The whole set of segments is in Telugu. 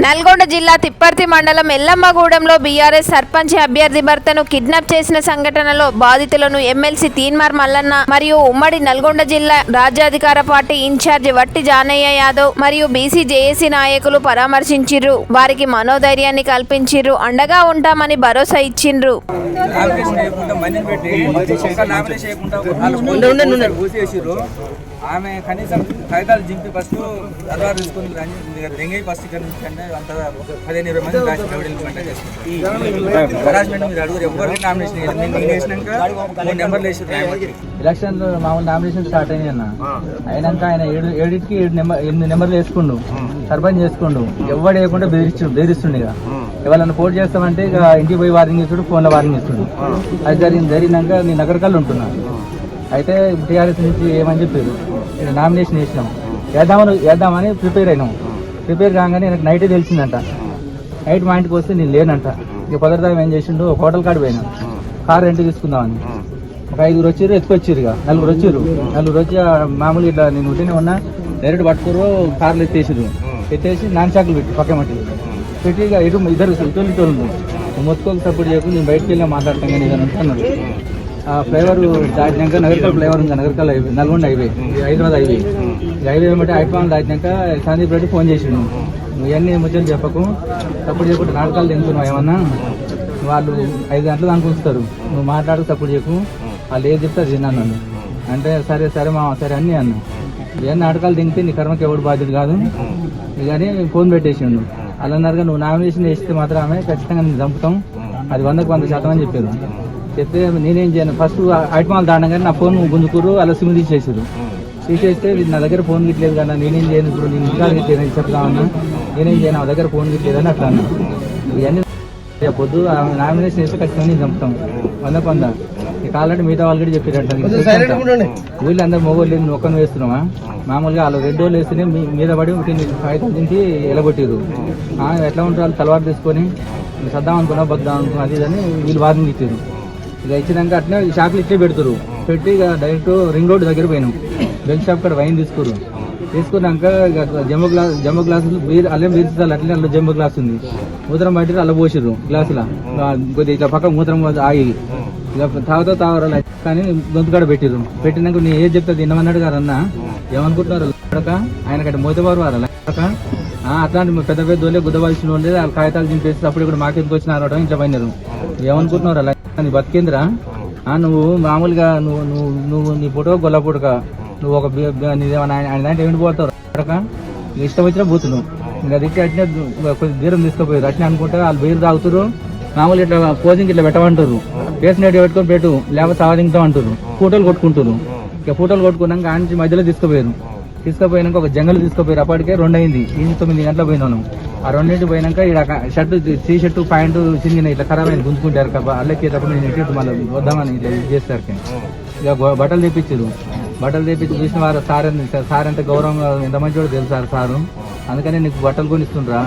నల్గొండ జిల్లా తిప్పర్తి మండలం ఎల్లమ్మగూడెంలో బీఆర్ఎస్ సర్పంచ్ అభ్యర్థి భర్తను కిడ్నాప్ చేసిన సంఘటనలో బాధితులను ఎమ్మెల్సీ తీన్మార్ మల్లన్న మరియు ఉమ్మడి నల్గొండ జిల్లా రాజ్యాధికార పార్టీ ఇన్ఛార్జి వట్టి జానయ్య యాదవ్ మరియు బీసీ జేఏసీ నాయకులు పరామర్శించిర్రు. వారికి మనోధైర్యాన్ని కల్పించిర్రు. అండగా ఉంటామని భరోసా ఇచ్చిండ్రు. ఆమె కనీసం కాగితాలు జింపి ఫస్ట్ తర్వాత తీసుకుని దెంగై ఫస్ట్ ఇక్కడ నుంచి అంటే అంత ఒక పదిహేను ఇరవై మంది రాసి ఎవరి చేస్తారు హరాస్మెంట్ మీరు అడుగురు. ఎవరికి నామినేషన్. నేను వేసినాక మూడు నెంబర్లు వేసి ఎలక్షన్లో మామూలు నామినేషన్ స్టార్ట్ అయినాయి అన్న. అయినాక ఆయన ఏడు ఏడింటికి ఏడు నెంబర్ ఎనిమిది నెంబర్లు వేసుకుండు. సర్పంచ్ చేసుకుండు. ఎవడు వేయకుండా బెదిరిస్తు బెదిరిస్తుండు ఇక. ఎవరన్నా పోటీ చేస్తామంటే ఇక ఇంటికి పోయి వారింగ్ ఇస్తుడు ఫోన్లో వారింగ్ ఇస్తుడు అది జరిగింది జరిగినాక నేను నగరకల్లు ఉంటున్నా. అయితే టీఆర్ఎస్ నుంచి ఏమని చెప్పారు? నామినేషన్ వేసినాం వేద్దామని వేద్దామని ప్రిపేర్ అయినాం. ప్రిపేర్ కాగానే నాకు నైటే తెలిసిందంట. నైట్ మా ఇంటికి వస్తే నేను లేనంట. ఇక పదార్థం ఏం చేసిండు? ఒక హోటల్ కాడ పోయినా. కార్ రెంట్ తీసుకుందామని. ఒక ఐదుగురు వచ్చారు ఎత్తుకొచ్చారు ఇక. నలుగురు వచ్చారు. నలుగురు వచ్చి మామూలుగా ఇట్లా నేను ఉంటేనే ఉన్నా. డైరెక్ట్ పట్టుకోరు కార్లు ఎత్తేసారు ఎత్తేసి నాన్ చాకులు పెట్టి పక్క మట్టి పెట్టి ఇక ఇటు ఇద్దరు ఇటు ఇటు మొత్తం సపోర్ట్ చేయకుండా నేను బయటకు వెళ్ళి మాట్లాడతాం కానీ ఇదని అన్నారు ఆ ఫ్లేవర్ దాటినాక నగరకల్ ఫ్లేవర్ ఉంది. Nagarkal highway Nalgonda highway. Hyderabad highway. ఈ హైవే ఏమంటే ఐఫోన్ దాటినాక సందీప్ రెడ్డి ఫోన్ చేసిండు. ఇవన్నీ ముచ్చట్లు చెప్పకు. తప్పుడు చెప్పుకుంటే నాటకాలు తింటున్నావు ఏమన్నా? వాళ్ళు ఐదు గంటలు దానికి ఉంచుతారు నువ్వు మాట్లాడు తప్పుడు చెప్పు. వాళ్ళు ఏది చెప్తే అది నన్ను అంటే సరే సరే మా సరే అన్నీ అన్న ఇవన్నీ నాటకాలు తింటే నీ కర్మకి ఎవడు బాధ్యత కాదు. కానీ ఫోన్ పెట్టేసిండు. అలా అన్నారుగా నువ్వు నామినేషన్ వేస్తే మాత్రమే ఖచ్చితంగా నేను చంపుతాం. అది వందకు వంద శాతం అని చెప్పారు. చెప్తే నేనేం చేయను. ఫస్ట్ ఐటమాల్ దాడగానే నా ఫోన్ గుంజుకురు అలా సిమ్ తీసేసారు తీసేస్తే నా దగ్గర ఫోన్ గిట్లేదు కదా నేనేం చేయను ఇప్పుడు? నేను ఇంకా గిట్లేదు చెప్తామన్నా నేనేం చేయను? నా దగ్గర ఫోన్ గిట్లేదు అని అట్లా అన్నా. ఇవన్నీ పొద్దు ఆమె నామినేషన్ చేస్తే ఖచ్చితంగా చంపుతాం. వంద పొంద. ఆల్రెడీ మిగతా వాళ్ళు కూడా చెప్పారంట వీళ్ళు అందరు మొగోళ్ళు నువ్వు ఒక్కను వేస్తున్నావా మామూలుగా వాళ్ళు రెండు రోజులు వేస్తేనే మీద పడి ఫైవ్ థౌసండ్కి ఎలగొట్టిరు ఎట్లా ఉంటారు? వాళ్ళు తలవాటు తీసుకొని సద్దాం అనుకున్నా బద్దాం అనుకున్నా అది అని వీళ్ళు వార్నింగ్ ఇచ్చారు. ఇక ఇచ్చినాక అట్నే షాపులు ఇట్లే పెడతారు పెట్టి ఇక డైరెక్ట్ రింగ్ రోడ్ దగ్గర పోయినాం. బెల్ షాప్ కాడ వైన్ తీసుకురు తీసుకున్నాక ఇక జమ్మ గ్లాస్ జమ్మ గ్లాసులు బీర్ అల్లం బీర్చాలి అట్లనే అందులో జమ్మ గ్లాస్ ఉంది. మూత్రం పట్టి అల్ల పోసిర్రు గ్లాసులా. కొద్దిగా ఇట్లా పక్క మూత్రం ఆగి. ఇక తాగుతా తాగరాలి కానీ గొంతుకాడ పెట్టిర్రు. పెట్టినాక నేను ఏది చెప్తా తినమన్నాడు గారు అన్న. ఏమనుకుంటున్నారు? లడక ఆయనకంటే మోతబారు వారు లడక ఆ, అట్లాంటి పెద్ద పెద్ద వాళ్ళే గుద్దవలసిన వాళ్ళే వాళ్ళు కాగితాలు దింపేసి అప్పుడు ఇక్కడ మాకెందుకు వచ్చిన అరవడం ఇంట్లో పోయినారు. ఏమనుకుంటున్నారు? అలా నీ బతికేంద్రా? ఆ, నువ్వు మామూలుగా నువ్వు నువ్వు నువ్వు నీ ఫోటో గొల్ల పుడక. నువ్వు ఒక ఆయన దాంట్లో ఏమిటి పోతావు? ఇష్టం వచ్చినా పోతున్నావు ఇంకా దిక్కి అట్నే కొద్ది దూరం తీసుకుపోయారు అట్నే అనుకుంటే వాళ్ళు బీరు తాగుతారు మామూలు ఇట్లా పోజింగ్ ఇట్లా పెట్టమంటారు పేసిన పెట్టుకొని పెట్టు లేకపోతే సాధించాం అంటారు ఫోటోలు కొట్టుకుంటారు ఇక ఫోటోలు కొట్టుకున్నాక నుంచి మధ్యలో తీసుకుపోయారు. తీసుకుపోయినాక ఒక జంగల్ తీసుకుపోయారు. అప్పటికే రెండు అయింది ఈ తొమ్మిది గంటల పోయినాను ఆ రెండింటి పోయినాక ఇక్కడ షర్ట్ టీ షర్ట్ ప్యాంటు చిన్న ఇట్లా ఖరాబ్ అయింది గుంజుకుంటారు కదా అల్లెక్కేటప్పుడు నేను ఇటు మళ్ళీ వద్దామని ఇట్లా ఇది చేస్తారు ఇక బట్టలు తెప్పించారు బట్టలు తెప్పించి చూసిన వారు సార్ సార్ అంటే గౌరవంగా ఎంత మంచివాడు తెలుసు సార్ సారు. అందుకని నీకు బట్టలు కొనిస్తుండ్రా.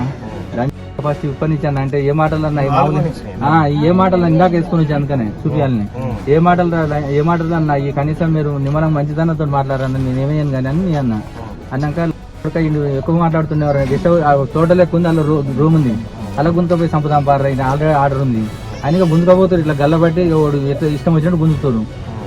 ఫస్ట్ ఇప్పనిచ్చాను అంటే ఏ మాటలు అన్నా ఏ మాటలు ఇందాక వేసుకొని వచ్చి అందుకనే చూపించాలని ఏ మాటలు రా- ఏ మాటలు అన్నా ఈ కనీసం మీరు నిమ్మలం మంచిదన్నతో మాట్లాడారని నేను ఏమయ్యాను కానీ అని అన్న. అన్నాక ఇంకా ఎక్కువ మాట్లాడుతున్నారు. గెస్ట్ హౌస్ టోటల్ ఎక్కువ ఉంది అలా రూమ్ ఉంది. అలా గుంతపోయి సంపుదాం పారా ఆల్రెడీ ఆర్డర్ ఉంది. ఆయన గుంజుకపోతారు ఇట్లా గల్లబట్టి వాడు ఇష్టం వచ్చినట్టు గుంజుతారు.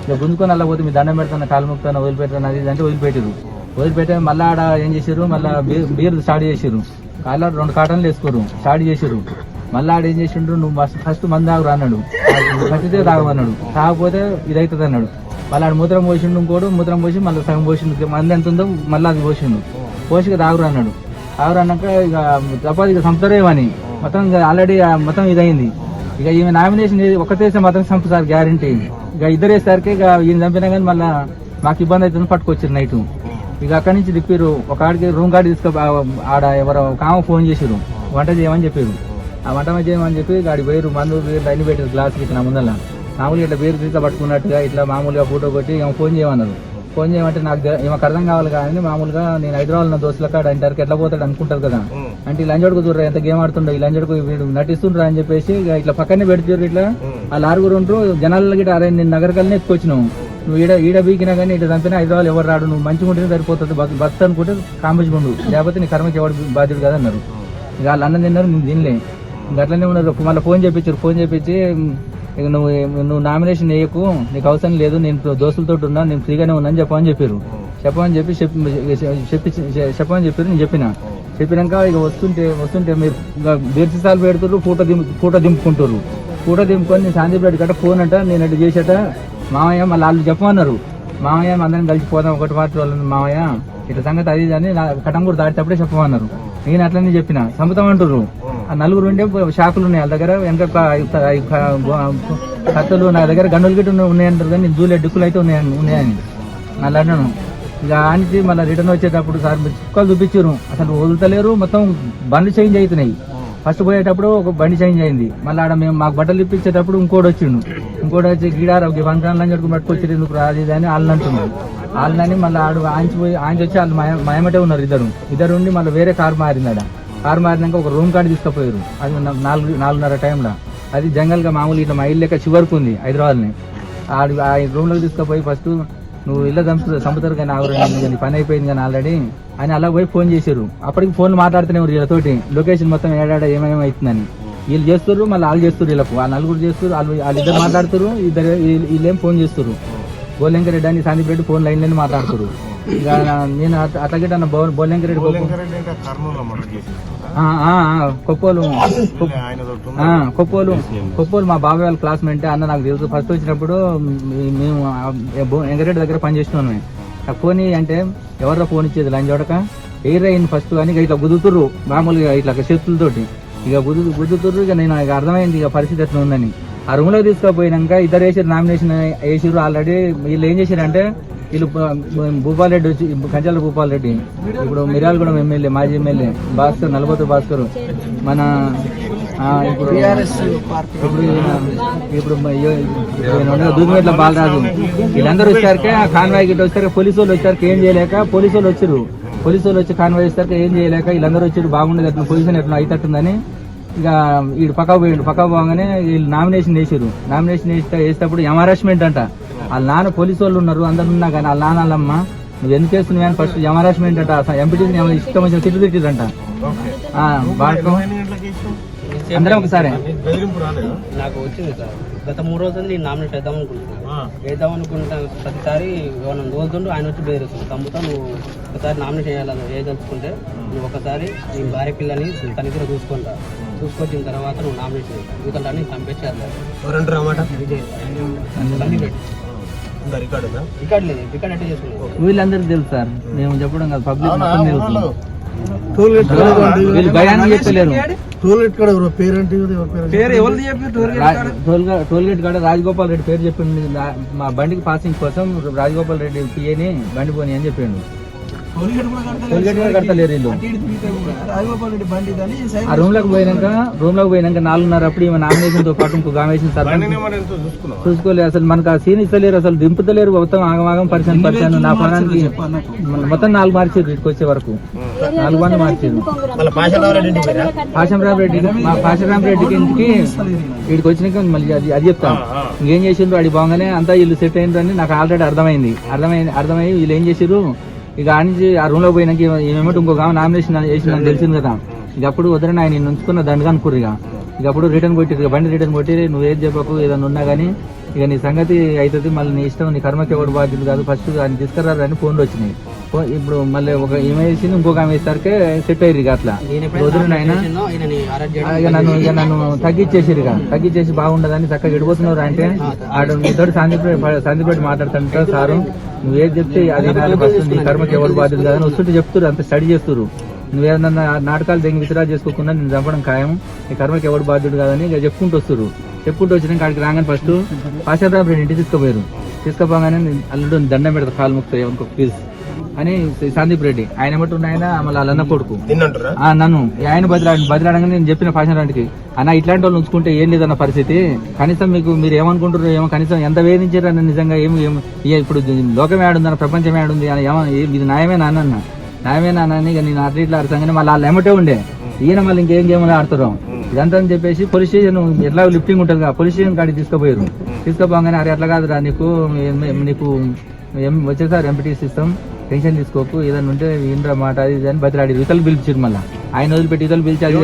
ఇక గుంజుకొని అలా పోతే మీ దండం పెడతాను కాలు ముక్తాను వదిలిపెట్టాను అది ఇది అంటే వదిలిపెట్టారు వదిలిపెట్టే మళ్ళీ ఆడ ఏం చేశారు మళ్ళీ బీర్ స్టార్ట్ చేశారు కాళ్ళ రెండు కాటన్లు వేసుకోరు. స్టార్ట్ చేశారు మళ్ళీ ఆడ ఏం చేసిండ్రు? నువ్వు మస్తు ఫస్ట్ మంది తాగురా అన్నాడు. ఫస్ట్దే తాగమన్నాడు తాగకపోతే ఇది అవుతుంది అన్నాడు మళ్ళీ ఆడ మూత్రం పోసిండు ఇంకోడు మూత్రం పోసి మళ్ళీ సగం పోసిండు. మంది ఎంత ఉందో మళ్ళీ అది పోసిండు. పోషక ఇక అన్నాడు. తాగురా అన్నాక ఇక తప్పదు ఇక సంపుతారేమని మొత్తం ఆల్రెడీ మొత్తం ఇదైంది. ఇక ఈమె నామినేషన్ ఒకటేసే మొత్తం చంపుతారు గ్యారంటీ ఇక ఇద్దరు వేసరికి ఇక ఈయన చంపినా కానీ మళ్ళీ మాకు ఇబ్బంది అవుతుంది పట్టుకొచ్చారు నైట్ ఇక అక్కడి నుంచి తిప్పారు ఒక ఆడికి రూమ్ కార్డు తీసుకు ఆడ ఎవరో ఒక ఆమె ఫోన్ చేసారు వంట చేయమని చెప్పారు ఆ వంట చేయమని చెప్పి ఆడి పోయారు మందు బీర్లు అన్ని పెట్టారు గ్లాస్ ఇట్లా ముందర మామూలుగా ఇట్లా బీరు తీసా పట్టుకున్నట్టుగా ఇట్లా మామూలుగా ఫోటో కొట్టి ఏమో ఫోన్ చేయమన్నారు. ఫోన్ చేయమంటే నాకు ఈమెకు అర్థం కావాలి కానీ మామూలుగా నేను హైదరాబాద్ నా దోస్తుల కాడ అంటారు ఎట్లా పోతాడు అనుకుంటారు కదా. అంటే ఈ లంజోడుకు చూడరా ఎంత గేమ్ ఆడుతుండో ఈ లంజోడుకు వీడు నటిస్తుండ్రా అని చెప్పేసి ఇట్లా పక్కనే పెడుతుర్రు ఇట్లా. ఆ ఆరుగురు ఉంటారు జనాల గిట్ట అరే నేను నగరకల్ని ఎత్తుకొచ్చినావు నువ్వు ఈడ ఈడ బీకినా కానీ ఇటు చంపినా హైదరాబాద్ ఎవరు రాడు నువ్వు మంచిగా ఉంటేనే సరిపోతుంది బతు బతు అనుకుంటే కాంపించుకుండు లేకపోతే నీ కర్మకి ఎవడు బాధ్యుడు కదా అన్నారు ఇక వాళ్ళు అన్నం తిన్నారు నేను తినలే. ఇంకా అట్లనే ఉన్నారు. మళ్ళీ ఫోన్ చేపించారు ఫోన్ చేపించి ఇక నువ్వు నువ్వు నామినేషన్ వేయకు నీకు అవసరం లేదు నేను దోస్తులతో ఉన్నా నేను ఫ్రీగానే ఉన్నా అని చెప్పమని చెప్పారు చెప్పమని చెప్పి చెప్పి చెప్పి చెప్పమని చెప్పారు నేను చెప్పిన. చెప్పినాక ఇక వస్తుంటే వస్తుంటే మీరు ఇంకా దీర్ఘసాలు పెడుతున్నారు ఫోటో దింపు ఫోటో దింపుకుంటారు ఫోటో దింపుకొని నేను శాంతి రెడ్డి గట్ట ఫోన్ అంట నేను అటు చేసేట మామయ్య మళ్ళీ వాళ్ళు చెప్పమన్నారు. మామయ్య అందరం కలిసిపోదాం ఒకటి పార్టీ వాళ్ళని మామయ్య. ఇట్లా సంగతి అది అని నా కటంగూరు దాటేటప్పుడే చెప్పమన్నారు. నేను అట్లనే చెప్పిన. చంపుతామంటారు ఆ నలుగురు ఉండే షాకులు ఉన్నాయి. వాళ్ళ దగ్గర వెనక కత్తలు కత్తులు నా దగ్గర గన్నులు గిట్ట ఉన్నాయంటారు కానీ జూలే డిక్కులు అయితే ఉన్నాయని ఉన్నాయని మళ్ళీ అన్నాను. ఇక ఆనికి మళ్ళీ రిటర్న్ వచ్చేటప్పుడు సార్ మీరు చుక్కలు చూపించారు. అసలు వదులుతలేరు. మొత్తం బండ్లు చేంజ్ అవుతున్నాయి. ఫస్ట్ పోయేటప్పుడు ఒక బండి చేంజ్ అయింది. మళ్ళీ ఆడ మేము మాకు బట్టలు ఇప్పించేటప్పుడు ఇంకోటి వచ్చిండు. ఇంకోటి వచ్చి గీడారు ఒక ఫంక్షన్ చెట్టుకుని పట్టుకొచ్చారు. ఎందుకు రాదు ఇది అని వాళ్ళని అంటున్నారు. వాళ్ళని మళ్ళీ ఆడు ఆంచి పోయి ఆంచి వచ్చి వాళ్ళు మయమటే ఉన్నారు ఇద్దరు. ఇద్దరు ఉండి మళ్ళీ వేరే కారు మారింది ఆడ. కారు మారినాక ఒక రూమ్ కార్డు తీసుకుపోయారు. అది నాలుగు నాలుగున్నర టైంలో అది జంగల్గా మామూలు ఇట్లా మా ఇల్లు లెక్క చివరికి ఉంది హైదరాబాద్ని. ఆ రూమ్లోకి తీసుకుపోయి ఫస్ట్ నువ్వు ఇల్లు చంపు చంపుతారు కానీ ఆవిడ కానీ పని అయిపోయింది కానీ ఆల్రెడీ అని అలా పోయి ఫోన్ చేశారు. అప్పటికి ఫోన్ మాట్లాడుతూనే వీళ్ళతోటి. లొకేషన్ మొత్తం ఏడాడ ఏమేమి అవుతుందని. వీళ్ళు చేస్తారు మళ్ళీ వాళ్ళు చేస్తారు వీళ్ళకు. ఆ నలుగురు చేస్తారు వాళ్ళు వాళ్ళిద్దరు మాట్లాడుతారు ఇద్దరు వీళ్ళు- వీళ్ళేం ఫోన్ చేస్తారు గోలెంకరెడ్డి అని సందీప్ రెడ్డి ఫోన్ లైన్లోనే మాట్లాడుతారు ఇక నేను అట్లా అట్లా గిట్ట అన్న బో- బోలెంక రెడ్డి కొప్పు- ఆ, ఆ, ఆ, కొప్పోలు. కొప్పోలు. కొప్పోలు మా బాబాయ్ వాళ్ళ క్లాస్మేట్ అన్న నాకు తెలుసు. ఫస్ట్ వచ్చినప్పుడు మేము వెంకటరెడ్డి దగ్గర పనిచేస్తున్నాం మేము. నాకు ఫోన్ అంటే ఎవరో ఫోన్ ఇచ్చేది? లంచ్ చూడక ఎయిర్ అయింది ఫస్ట్ అని ఇక ఇట్లా గుద్దుతుర్రు. మామూలుగా ఇట్లా చేతులతోటి. ఇక గుద్దు గుద్దుతుర్రు. ఇక నేను ఇక అర్థమైంది ఇక పరిస్థితి ఎట్లా ఉందని. ఆ రూమ్లో తీసుకుపోయినాక ఇద్దరు వేసారు నామినేషన్ వేసారు ఆల్రెడీ వీళ్ళు ఏం చేశారంటే వీళ్ళు భూ- భూపాల్ రెడ్డి వచ్చి కంచాల భూపాల్ రెడ్డి ఇప్పుడు మిర్యాలగూడెం ఎమ్మెల్యే మాజీ ఎమ్మెల్యే భాస్కర్ నలబోతు భాస్కర్. మన ఇప్పుడు ఇప్పుడు ఇప్పుడు మ- దూదిమెట్ల బాలరాజు. వీళ్ళందరూ వచ్చారకే ఆ కాన్వాయ్ గిట్ట వచ్చారు పోలీసు వాళ్ళు వచ్చారు ఏం చేయలేక పోలీసు వాళ్ళు వచ్చారు పోలీసు వాళ్ళు వచ్చి కాన్వాయ్ వచ్చారు ఏం చేయలేక వీళ్ళందరూ వచ్చారు బాగుండేది అట్లా పొజిషన్ ఎట్లా అయితట్టుందని. ఇక వీడు పక్క పోయిండు పక్కా పోగానే వీళ్ళు నామినేషన్ వేసారు నామినేషన్ వేస్తే వేసేటప్పుడు ఎమరాస్మెంట్ అంట. వాళ్ళ నాన్న పోలీసు వాళ్ళు ఉన్నారు అందరు ఉన్నా కానీ వాళ్ళ నాన్న వాళ్ళమ్మ నువ్వు ఎందుకు వేస్తున్నావు అని ఫస్ట్ అంట అసలు ఎంపీటీసీ ఇష్టం వచ్చిన తిట్టు తిట్టిరంట వాడుకో. అందరం ఒకసారి. నాకు వచ్చింది సార్. గత మూడు రోజులు నేను నామినేట్ వేద్దాం అనుకుంటున్నాను వేద్దాం అనుకుంటా ప్రతిసారి ఎవరైనా దోలుతుండు ఆయన వచ్చి బెదిరిస్తుంది తమ్ముతో నువ్వు ఒకసారి నామినేట్ చేయాలని వేయదలుచుకుంటే నువ్వు ఒకసారి నీ భార్య పిల్లని తన దగ్గర చూసుకుంటా. చూసుకొచ్చిన తర్వాత నువ్వు నామినేట్ చేయి. ఎందుకంటే అన్ని చంపేసారు విజయ్. బండి రికార్డ్ లేదు రికార్డ్ అంటే చేసుకున్నావు వీళ్ళందరికీ తెలుసు సార్. మేము చెప్పడం కాదు పబ్లిక్ మొత్తం తెలుసు. వీళ్ళు భయాన్ని చెప్పలేరు. ఎవరు? టోల్ గా- టోల్ గేట్ కాడ రాజగోపాల్ రెడ్డి పేరు చెప్పిండు. మా బండికి పాసింగ్ కోసం రాజగోపాల్ రెడ్డి పిఏని బండి పోని అని చెప్పిండు. టోల్ గేట్ కూడా కడతలేరు వీళ్ళు. ఆ రూమ్లోకి పోయినాక రూమ్లోకి పోయినాక నాలుగున్నర అప్పుడు ఈమె నామినేషన్తో పాటు ఇంకో ఆమెషన్ సర్పంచ్. చూసుకోలేదు అసలు మనకు ఆ సీన్ ఇస్తలేరు అసలు దింపుతలేరు మొత్తం ఆగమాగం పరిచయం పరిచయం నా పొలానికి మొత్తం నాలుగు మార్చారు ఇక్కడికి వచ్చే వరకు నాలుగు మంది మార్చారు. పాశంరామ్ రెడ్డి మా పాశంరామ్ రెడ్డికి ఇంటికి వీడికి వచ్చినాక మళ్ళీ అది అది చెప్తాను ఇంకేం చేసిండ్రు? అడి బాగానే అంతా వీళ్ళు సెట్ అయిండ్రు అని నాకు ఆల్రెడీ అర్థమైంది. అర్థమైంది అర్థమయ్యి వీళ్ళు ఏం చేసిర్రు? ఇక ఆ నుంచి ఆ రూమ్లో పోయినాక ఏమేమిటి ఇంకొక ఆమె నామినేషన్ చేసిందని తెలిసింది. కదా. ఇక అప్పుడు వదిలిన ఆయన ఉంచుకున్న దండగా అనుకుర్రు ఇక. ఇక అప్పుడు రిటర్న్ కొట్టిరు ఇక బండి రిటర్న్ కొట్టి నువ్వు ఏది చెప్పకు ఏదైనా ఉన్నా కానీ ఇక నీ సంగతి అవుతుంది మళ్ళీ నీ ఇష్టం నీ కర్మకి ఎవడు బాధ్యత కాదు ఫస్ట్ ఆయన తీసుకురారు అని ఫోన్లు వచ్చినాయి. ఇప్పుడు మళ్ళీ ఒక ఈమె వేసింది ఇంకొక ఆమె వేసరికి సెట్ అయ్యారు ఇక అట్లా ఆయన ఇక నన్ను ఇక నన్ను తగ్గించేసిరు ఇక తగ్గించేసి బాగుండదని చక్కగా ఎడిపోతున్నారు అంటే ఆడు మీతో సందీప్ సందీప్ మాట్లాడుతుంటా సారు. నువ్వేది చెప్తే అది ఫస్ట్. నీ కర్మకి ఎవరు బాధ్యత కాదని వస్తుంటే చెప్తురు అంత స్టడీ చేస్తురు నువ్వేదన్నా నాటకాలు దెంగి విత్డ్రా చేసుకోకుండా నేను చంపడం ఖాయం. నీ కర్మకి ఎవరు బాధ్యుడు కాదని ఇక చెప్పుకుంటూ వస్తురు చెప్పుకుంటూ వచ్చినాక కాడికి రాగానే ఫస్ట్ పాశారాం రెడ్డి ఇంటికి తీసుకుపోయారు తీసుకుపోగానే నేను అల్లుడు దండం పెడతా కాలు ముక్తాయి ఇంకొక ప్లీజ్ అని సందీప్ రెడ్డి. ఆయన మటు ఆయన? మళ్ళీ వాళ్ళ అన్న కొడుకు నన్ను. ఆయన బదిలాడి బదిలాడగానే నేను చెప్పిన ఫాషన్ రాంటికి అన్న ఇట్లాంటి వాళ్ళు ఉంచుకుంటే ఏం లేదన్న పరిస్థితి. కనీసం మీకు మీరు ఏమనుకుంటారు ఏమో కనీసం ఎంత వేధించారన్న నిజంగా ఏమి ఇప్పుడు లోకమే ఆడుందన్న ప్రపంచమే ఆడుంది అని ఏమో ఇది న్యాయమే నాన్న అన్న. న్యాయమే నాన్న అని నేను అట్లా ఇట్లా అర్థంగానే మళ్ళీ వాళ్ళు ఎమ్మటే ఉండే. ఈయన మళ్ళీ ఇంకేం గేమ్లు ఆడుతారు. ఇదంతా అని చెప్పేసి పోలీస్ స్టేషన్ ఎట్లా లిఫ్టింగ్ ఉంటుంది కదా పోలీస్ స్టేషన్ కాడికి తీసుకుపోయారు. తీసుకుపోగానే అరే ఎట్లా కాదురా నీకు నీకు ఏం వచ్చేసారి ఎంపీటీ సిస్టమ్. టెన్షన్ తీసుకోకు ఏదైనా ఉంటే ఏంద్రా మాట అది ఇది అని బతిలాడి యువతలు పిలిచారు మళ్ళీ. ఆయన వదిలిపెట్టి ఇతరులు పిలిచి అది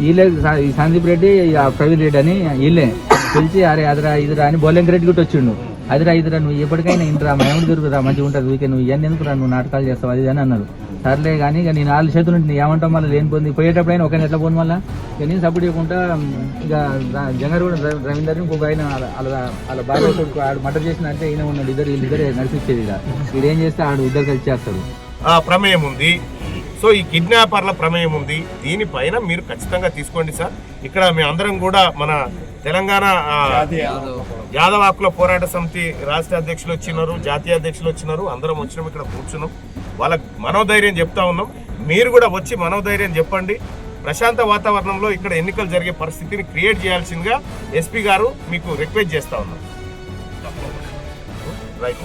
వీళ్ళే సందీప్ రెడ్డి ఆ ప్రవీణ్ రెడ్డి అని వీళ్ళే పిలిచి అరే అదిరా ఇదిరా అని బోలెంక రెడ్డి కూడా వచ్చిండు. అదిరా ఇదిరా నువ్వు ఎప్పటికైనా ఇంటరా మేముడు దొరుకురా మంచిగా ఉంటుంది ఊరికే నువ్వు ఇవన్నీ ఎందుకు రా నువ్వు నాటకాలు చేస్తావు? అది అని అన్నారు. సర్లే కానీ ఇక నేను నాలుగు చేతులు ఉంటుంది ఏమంటాం మళ్ళీ లేని పోయింది పోయేటప్పుడు అయినా ఒక ఎట్లా పోను మళ్ళీ. ఇక నేను సపోర్ట్ చేయకుండా ఇక రా- జంగారు కూడా రవీందర్ ఇంకొక ఆయన అలా వాళ్ళ- బాగా కొడుకు ఆడు మటర్ చేసిన అంటే ఈయన ఉన్నాడు. ఇద్దరు వీళ్ళిద్దరే నడిపించేది ఇక. వీడు ఏం చేస్తే ఆడు ఇద్దరు కలిసి చేస్తాడు. ఆ, ప్రమేయం ఉంది. సో ఈ కిడ్నాపర్ల ప్రమేయం ఉంది. దీనిపైన మీరు ఖచ్చితంగా తీసుకోండి సార్. ఇక్కడ మేమందరం కూడా మన తెలంగాణ యాదవ హక్కుల పోరాట సమితి రాష్ట్ర అధ్యక్షులు వచ్చినారు జాతీయ అధ్యక్షులు వచ్చినారు అందరం వచ్చినాం ఇక్కడ కూర్చున్నాం. వాళ్ళకి మనోధైర్యం చెప్తా ఉన్నాం. మీరు కూడా వచ్చి మనోధైర్యం చెప్పండి. ప్రశాంత వాతావరణంలో ఇక్కడ ఎన్నికలు జరిగే పరిస్థితిని క్రియేట్ చేయాల్సిందిగా ఎస్పీ గారు మీకు రిక్వెస్ట్ చేస్తా ఉన్నాం రైట్.